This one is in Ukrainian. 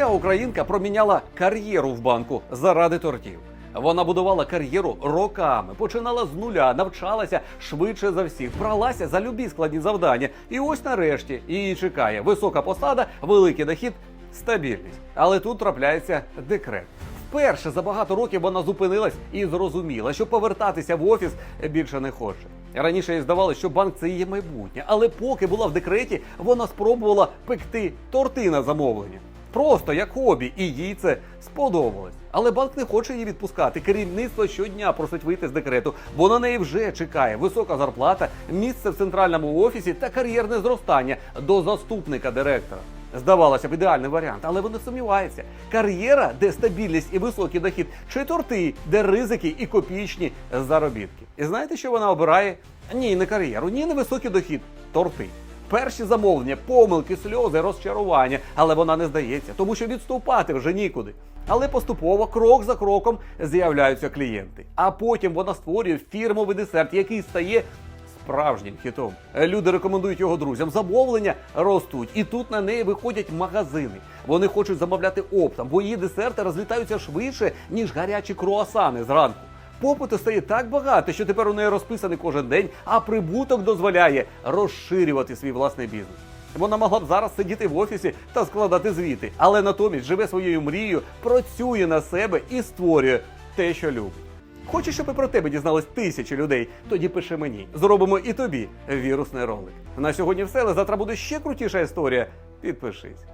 ця українка проміняла кар'єру в банку заради тортів. Вона будувала кар'єру роками, починала з нуля, навчалася швидше за всіх, бралася за любі складні завдання. І ось нарешті її чекає висока посада, великий дохід, стабільність. Але тут трапляється декрет. Вперше за багато років вона зупинилась і зрозуміла, що повертатися в офіс більше не хоче. Раніше їй здавалося, що банк це її майбутнє, але поки була в декреті, вона спробувала пекти торти на замовлення. Просто як хобі, і їй це сподобалось. Але банк не хоче її відпускати. Керівництво щодня просить вийти з декрету, бо на неї вже чекає висока зарплата, місце в центральному офісі та кар'єрне зростання до заступника директора. Здавалося б, ідеальний варіант, але вони сумніваються. Кар'єра, де стабільність і високий дохід, чи торти, де ризики і копійчні заробітки. І знаєте, що вона обирає? Ні, не кар'єру, ні, не високий дохід, торти. Перші замовлення, помилки, сльози, розчарування, але вона не здається, тому що відступати вже нікуди. Але поступово, крок за кроком, з'являються клієнти. А потім вона створює фірмовий десерт, який стає справжнім хітом. Люди рекомендують його друзям. Замовлення ростуть, і тут на неї виходять магазини. Вони хочуть замовляти оптом, бо її десерти розлітаються швидше, ніж гарячі круасани зранку. Попиту стає так багато, що тепер у неї розписаний кожен день, а прибуток дозволяє розширювати свій власний бізнес. Вона могла б зараз сидіти в офісі та складати звіти, але натомість живе своєю мрією, працює на себе і створює те, що любить. Хочеш, щоб і про тебе дізнались тисячі людей? Тоді пиши мені. Зробимо і тобі вірусний ролик. На сьогодні все, але завтра буде ще крутіша історія. Підпишись.